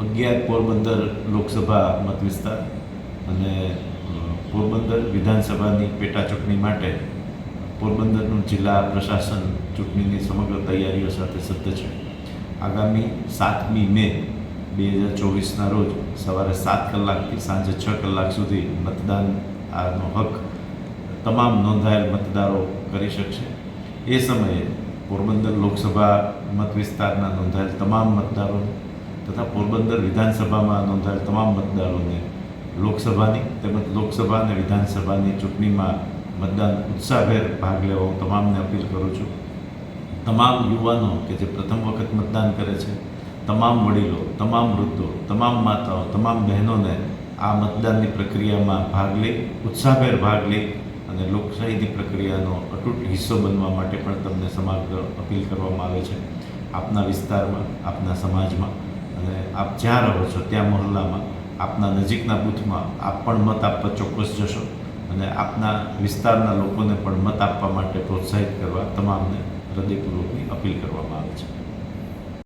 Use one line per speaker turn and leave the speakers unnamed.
અગિયાર પોરબંદર લોકસભા મત વિસ્તાર અને પોરબંદર વિધાનસભાની પેટા ચૂંટણી માટે પોરબંદરનું જિલ્લા પ્રશાસન ચૂંટણીની સમગ્ર તૈયારીઓ સાથે સજ્જ છે. આગામી સાતમી મે બે હજાર ચોવીસના રોજ સવારે સાત કલાકથી સાંજે છ કલાક સુધી મતદાન આનો હક તમામ નોંધાયેલ મતદારો કરી શકશે. એ સમયે પોરબંદર લોકસભા મત વિસ્તારના નોંધાયેલ તમામ મતદારોને તથા પોરબંદર વિધાનસભામાં નોંધાયેલ તમામ મતદારોને લોકસભાની તેમજ લોકસભા અને વિધાનસભાની ચૂંટણીમાં મતદાન ઉત્સાહભેર ભાગ લેવા હું તમામને અપીલ કરું છું. તમામ યુવાનો કે જે પ્રથમ વખત મતદાન કરે છે, તમામ વડીલો, તમામ વૃદ્ધો, તમામ માતાઓ, તમામ બહેનોને આ મતદાનની પ્રક્રિયામાં ભાગ લઈ, ઉત્સાહભેર ભાગ લઈ અને લોકશાહીની પ્રક્રિયાનો અતૂટ હિસ્સો બનવા માટે પણ તમને સમગ્ર અપીલ કરવામાં આવે છે. આપના વિસ્તારમાં, આપના સમાજમાં આપ જ્યાં રહો છો, ત્યાં મહોલ્લામાં, આપના નજીકના બૂથમાં આપ પણ મત આપવા ચોક્કસ જશો અને આપના વિસ્તારના લોકોને પણ મત આપવા માટે પ્રોત્સાહિત કરવા તમામને હૃદયપૂર્વકની અપીલ છે.